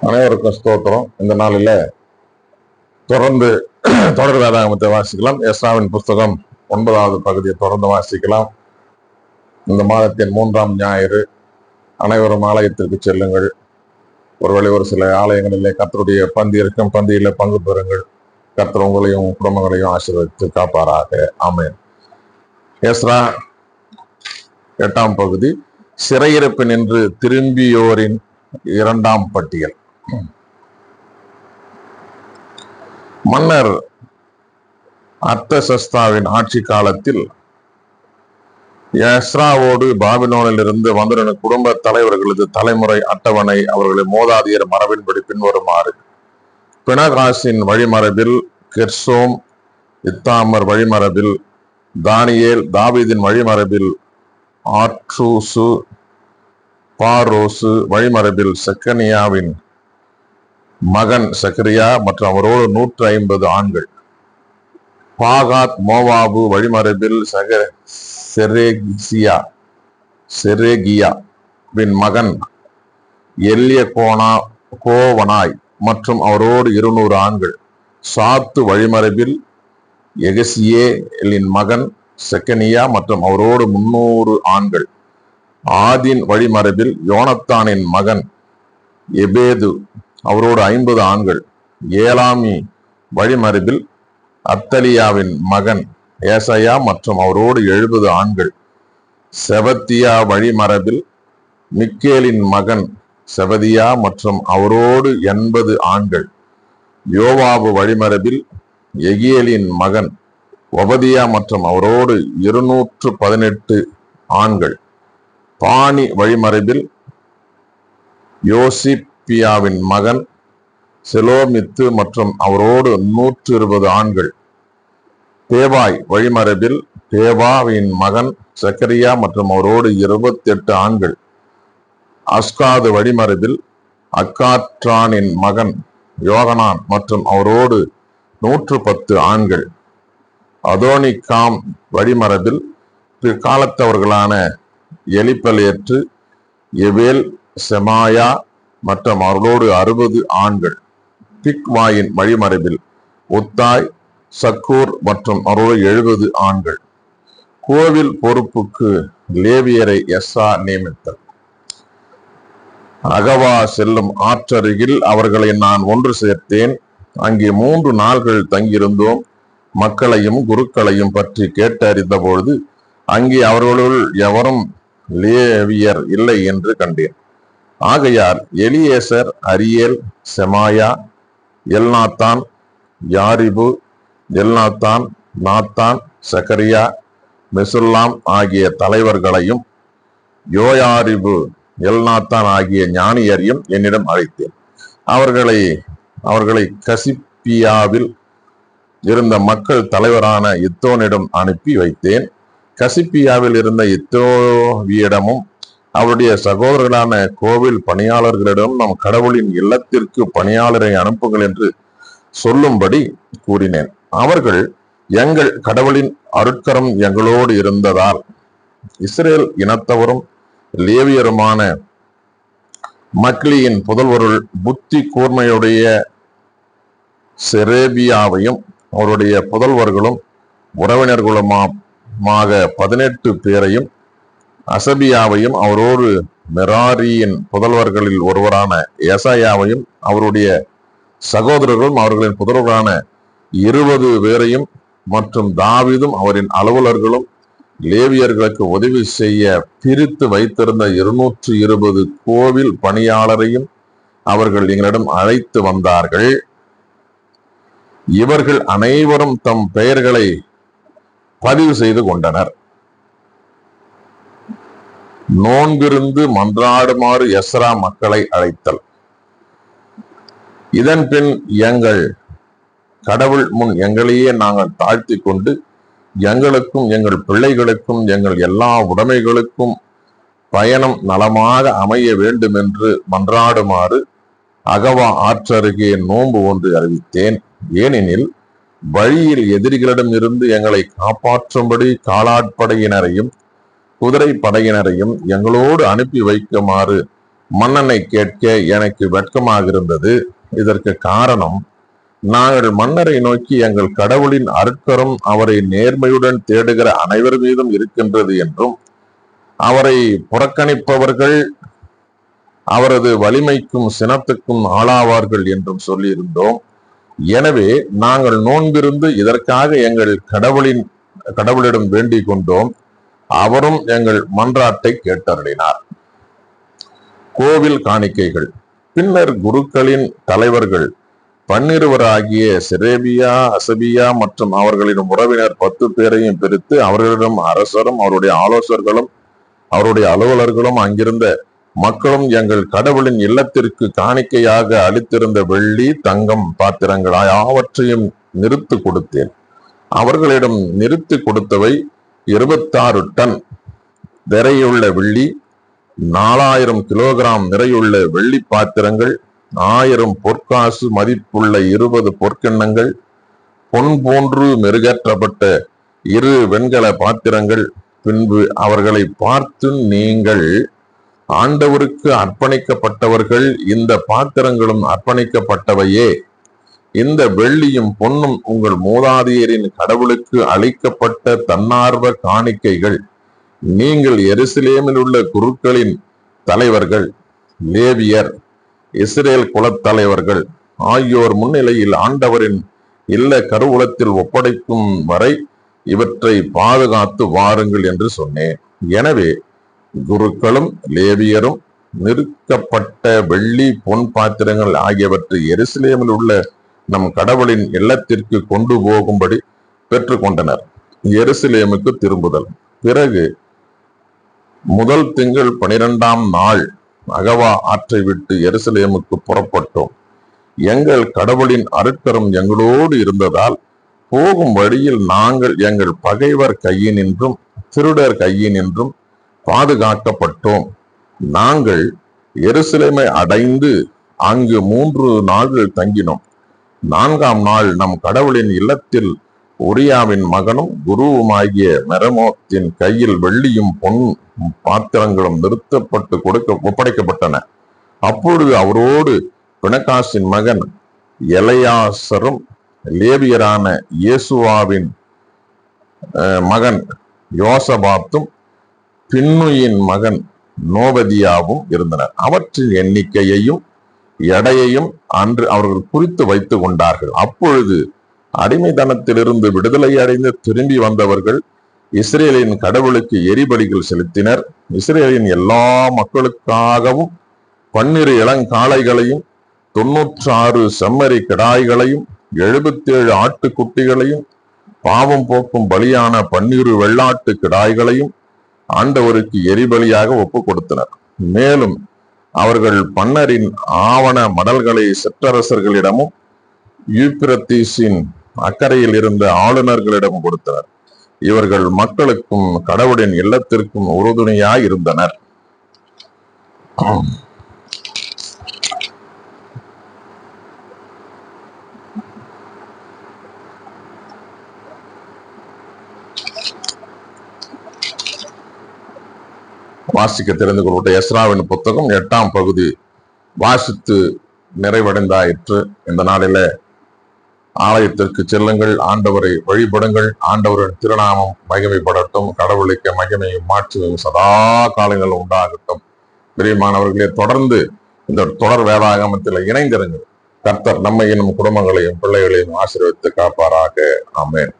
அனைவருக்கும் ஸ்தோத்திரம். இந்த நாளில் தொடர்ந்து தொடர் வேதாகமத்தை வாசிக்கலாம். எஸ்ராவின் புஸ்தகம் ஒன்பதாவது பகுதியை தொடர்ந்து வாசிக்கலாம். இந்த மாதத்தின் மூன்றாம் ஞாயிறு அனைவரும் ஆலயத்திற்கு செல்லுங்கள். ஒருவேளை ஒரு சில ஆலயங்களிலே கத்தருடைய பந்தி இருக்கும். பந்தியில பங்கு பெறுங்கள். கர்த்தர் உங்களையும் குடும்பங்களையும் ஆசீர்வதித்து காப்பாராக. ஆமேன். எஸ்ரா எட்டாம் பகுதி. சிறையிருப்பு நின்று திரும்பியோரின் இரண்டாம் பட்டியல். மன்னர் அர்த்தசஸ்தாவின் ஆட்சி காலத்தில் எஸ்ராவோடு பாபிலோனில் இருந்து வந்திருந்த குடும்ப தலைவர்களது தலைமுறை அட்டவணை அவர்களை மோதாதியர் மரபின்படி பின்வருமாறு. பினகாசின் வழிமரபில் கெர்சோம் இத்தாமர் வழிமரபில் தானியேல் தாவீதின் வழிமரபில் ஆட்ரூசு பாரோசு வழிமரபில் செக்கனியாவின் மகன் சக்கரியா மற்றும் அவரோடு நூற்று ஐம்பது ஆண்கள். பாகாத் மோவாபு வழிமரபில் சக செரேகிசியா செரேகியா வின் மகன் எல்லிய கோனா கோவனாய் மற்றும் அவரோடு இருநூறு ஆண்கள். சாத்து வழிமரபில் எகசியேலின் மகன் செக்கனியா மற்றும் அவரோடு முன்னூறு ஆண்கள். ஆதின் வழிமரபில் யோனத்தானின் மகன் எபேது அவரோடு ஐம்பது ஆண்கள். ஏலாமி வழிமரபில் அத்தலியாவின் மகன் ஏசையா மற்றும் அவரோடு எழுபது ஆண்கள். செவத்தியா வழிமரபில் மிக்கேலின் மகன் செவதியா மற்றும் அவரோடு எண்பது ஆண்கள். யோவாபு வழிமரபில் எகியலின் மகன் ஒபதியா மற்றும் அவரோடு இருநூற்று பதினெட்டு ஆண்கள். பாணி வழிமரபில் யோசிப் அப்பியாவின் மகன் செலோமித்து மற்றும் அவரோடு நூற்று இருபது ஆண்கள். தேவாய் வழிமரபில் தேவாவின் மகன் சக்கரியா மற்றும் அவரோடு இருபத்தி எட்டு ஆண்கள். அஸ்காது வழிமரபில் அக்காற்றானின் மகன் யோகனான் மற்றும் அவரோடு நூற்று பத்து ஆண்கள். அதோனிகாம் வழிமரபில் பிற்காலத்தவர்களான எலிப்பலேற்று எவேல் செமாயா மற்றும் அவர்களோடு அறுபது ஆண்கள். பிக்வாயின் வழிமரபில் உத்தாய் சக்கூர் மற்றும் அவரோடு எழுபது ஆண்கள். கோவில் பொறுப்புக்கு லேவியரை எஸ்ஸா நியமித்தல். அகவா செல்லும் ஆற்றருகில் அவர்களை நான் ஒன்று சேர்த்தேன். அங்கே மூன்று நாள்கள் தங்கியிருந்தோம். மக்களையும் குருக்களையும் பற்றி கேட்டறிந்த பொழுது அங்கே அவர்களுள் எவரும் லேவியர் இல்லை என்று கண்டேன். ஆகையால் எலியேசர் அரியேல் செமாயா எல்நாத்தான் யாரிபு எல்நாத்தான் நாத்தான் சக்கரியா மெசுல்லாம் ஆகிய தலைவர்களையும் யோயாரிபு எல்நாத்தான் ஆகிய ஞானியரையும் என்னிடம் அழைத்தேன். அவர்களை அவர்களை கசிப்பியாவில் இருந்த மக்கள் தலைவரான இத்தோனிடம் அனுப்பி வைத்தேன். கசிப்பியாவில் இருந்த இத்தோவியிடமும் அவருடைய சகோதரர்களான கோவில் பணியாளர்களிடம் நம் கடவுளின் இல்லத்திற்கு பணியாளரை அனுப்புங்கள் என்று சொல்லும்படி கூறினேன். அவர்கள் எங்கள் கடவுளின் அருட்கரம் எங்களோடு இருந்ததால் இஸ்ரேல் இனத்தவரும் லேவியருமான மக்லியின் புதல்வருள் புத்தி கூர்மையுடைய செரேபியாவையும் அவருடைய புதல்வர்களும் உறவினர்களுமாக பதினெட்டு பேரையும் அசபியாவையும் அவரோடு மெராரியின் புதல்வர்களில் ஒருவரான ஏசாயாவையும் அவருடைய சகோதரர்களும் அவர்களின் புதல்வர்களான இருபது பேரையும் மற்றும் தாவீதும் அவரின் அலுவலர்களும் லேவியர்களுக்கு உதவி செய்ய பிரித்து வைத்திருந்த இருநூற்று இருபது கோவில் பணியாளரையும் அவர்கள் எங்களிடம் அழைத்து வந்தார்கள். இவர்கள் அனைவரும் தம் பெயர்களை பதிவு செய்து கொண்டனர். நோன்பிருந்து மன்றாடுமாறு எஸ்ரா மக்களை அழைத்தல். இதன் பின் எங்கள் கடவுள் முன் எங்களையே நாங்கள் தாழ்த்தி கொண்டு எங்களுக்கும் எங்கள் பிள்ளைகளுக்கும் எங்கள் எல்லா உடைமைகளுக்கும் பயணம் நலமாக அமைய வேண்டும் என்று மன்றாடுமாறு அகவா ஆற்றருகே நோன்பு ஒன்று அறிவித்தேன். ஏனெனில் வழியில் எதிரிகளிடம் இருந்து எங்களை காப்பாற்றும்படி காலாட்படையினரையும் குதிரை படையினரையும் எங்களோடு அனுப்பி வைக்குமாறு மன்னனை கேட்க எனக்கு வெட்கமாக இருந்தது இதற்கு காரணம் நாங்கள் மன்னரை நோக்கி எங்கள் கடவுளின் அருட்கரம் அவரை நேர்மையுடன் தேடுகிற அனைவர் மீதும் இருக்கின்றது என்றும் அவரை புறக்கணிப்பவர்கள் அவரது வலிமைக்கும் சினத்துக்கும் ஆளாவார்கள் என்றும் சொல்லியிருந்தோம். எனவே நாங்கள் நோன்பிருந்து இதற்காக எங்கள் கடவுளின் கடவுளிடம் வேண்டிக் கொண்டோம். அவரும் எங்கள் மன்றாட்டை கேட்டருளினார். கோவில் காணிக்கைகள். பின்னர் குருக்களின் தலைவர்கள் பன்னிருவராகிய சிரேபியா அசபியா மற்றும் அவர்களின் உறவினர் பத்து பேரையும் பிரித்து அவர்களிடம் அரசரும் அவருடைய ஆலோசகர்களும் அவருடைய அலுவலர்களும் அங்கிருந்த மக்களும் எங்கள் கடவுளின் இல்லத்திற்கு காணிக்கையாக அளித்திருந்த வெள்ளி தங்கம் பாத்திரங்கள் யாவற்றையும் நிறுத்து கொடுத்தேன். அவர்களிடம் நிறுத்து கொடுத்தவை இருபத்தாறு டன் நிறையுள்ள வெள்ளி நாலாயிரம் கிலோகிராம் நிறையுள்ள வெள்ளி பாத்திரங்கள் ஆயிரம் பொற்காசு மதிப்புள்ள இருபது பொற்கிண்ணங்கள் பொன் போன்று மெருகேற்றப்பட்ட இரு வெண்கல பாத்திரங்கள். பின்பு அவர்களை பார்த்து நீங்கள் ஆண்டவருக்கு அர்ப்பணிக்கப்பட்டவர்கள் இந்த பாத்திரங்களும் அர்ப்பணிக்கப்பட்டவையே. இந்த வெள்ளியும் பொன்னும் உங்கள் மூதாதையரின் கடவுளுக்கு அளிக்கப்பட்ட தன்னார்வ காணிக்கைகள். நீங்கள் எருசலேமில் உள்ள குருக்களின் தலைவர்கள் லேவியர் இஸ்ரேல் குலத்தலைவர்கள் ஆகியோர் முன்னிலையில் ஆண்டவரின் இல்ல கருவூலத்தில் ஒப்படைக்கும் வரை இவற்றை பாதுகாத்து வாருங்கள் என்று சொன்னேன். எனவே குருக்களும் லேவியரும் நிறுக்கப்பட்ட வெள்ளி பொன் பாத்திரங்கள் ஆகியவற்றை எருசலேமில் உள்ள நம் கடவுளின் இல்லத்திற்கு கொண்டு போகும்படி பெற்றுக்கொண்டனர். எருசலேமுக்கு திரும்புதல். பிறகு முதல் திங்கள் பனிரெண்டாம் நாள் அகவா ஆற்றை விட்டு எருசலேமுக்கு புறப்பட்டோம். எங்கள் கடவுளின் அருட்கரம் எங்களோடு இருந்ததால் போகும் வழியில் நாங்கள் எங்கள் பகைவர் கையினின்றும் திருடர் கையினின்றும் பாதுகாக்கப்பட்டோம். நாங்கள் எருசலேமை அடைந்து அங்கு மூன்று நாள்கள் தங்கினோம். நான்காம் நாள் நம் கடவுளின் இல்லத்தில் ஒரியாவின் மகனும் குருவுமாகிய மெரமோத்தின் கையில் வெள்ளியும் பொன் பாத்திரங்களும் நிறுத்தப்பட்டு கொடுக்க ஒப்படைக்கப்பட்டன. அப்பொழுது அவரோடு பிணக்காசின் மகன் எலையாசரும் லேவியரான இயேசுவாவின் அஹ், மகன் யோசபாத்தும் பின்னுயின் மகன் நோபதியாவும் இருந்தனர். அவற்றின் எண்ணிக்கையையும் எடையையும் அன்று அவர்கள் குறித்து வைத்துக் கொண்டார்கள். அப்பொழுது அடிமைத்தனத்திலிருந்து விடுதலை அடைந்து திரும்பி வந்தவர்கள் இஸ்ரேலின் கடவுளுக்கு எரிபலிகள் செலுத்தினர். இஸ்ரேலின் எல்லா மக்களுக்காகவும் பன்னிரு இளங்காளைகளையும் தொன்னூற்றாறு செம்மறி கிடாய்களையும் எழுபத்தேழு ஆட்டுக்குட்டிகளையும் பாவம் போக்கும் பலியான பன்னிரு வெள்ளாட்டு கிடாய்களையும் ஆண்டவருக்கு எரிபலியாக ஒப்பு கொடுத்தனர். மேலும் அவர்கள் பன்னரின் ஆவண மடல்களை சிற்றரசர்களிடமும் யூப்பிரத்தீஸின் அக்கறையில் இருந்த ஆளுநர்களிடம் கொடுத்தனர். இவர்கள் மக்களுக்கும் கடவுளின் இல்லத்திற்கும் உறுதுணையாய் இருந்தனர் வாசிக்க தெரிந்து கொள்ளப்பட்ட எஸ்ராவின் புத்தகம் எட்டாம் பகுதி. வாசித்து நிறைவடைந்தாயிற்று. இந்த நாளில ஆலயத்திற்கு செல்லுங்கள் ஆண்டவரை வழிபடுங்கள் ஆண்டவரின் திருநாமம் மகிமைப்படட்டும் கடவுளுக்கு மகிமையும் மாட்சியும் சதா காலங்கள் உண்டாகட்டும். பிரியமானவர்களே தொடர்ந்து இந்த தொடர் வேதாகமத்தில் இணைந்திருங்கள். கர்த்தர் நம்மையும் குடும்பங்களையும் பிள்ளைகளையும் ஆசீர்வதித்து காப்பாராக. ஆமேன்.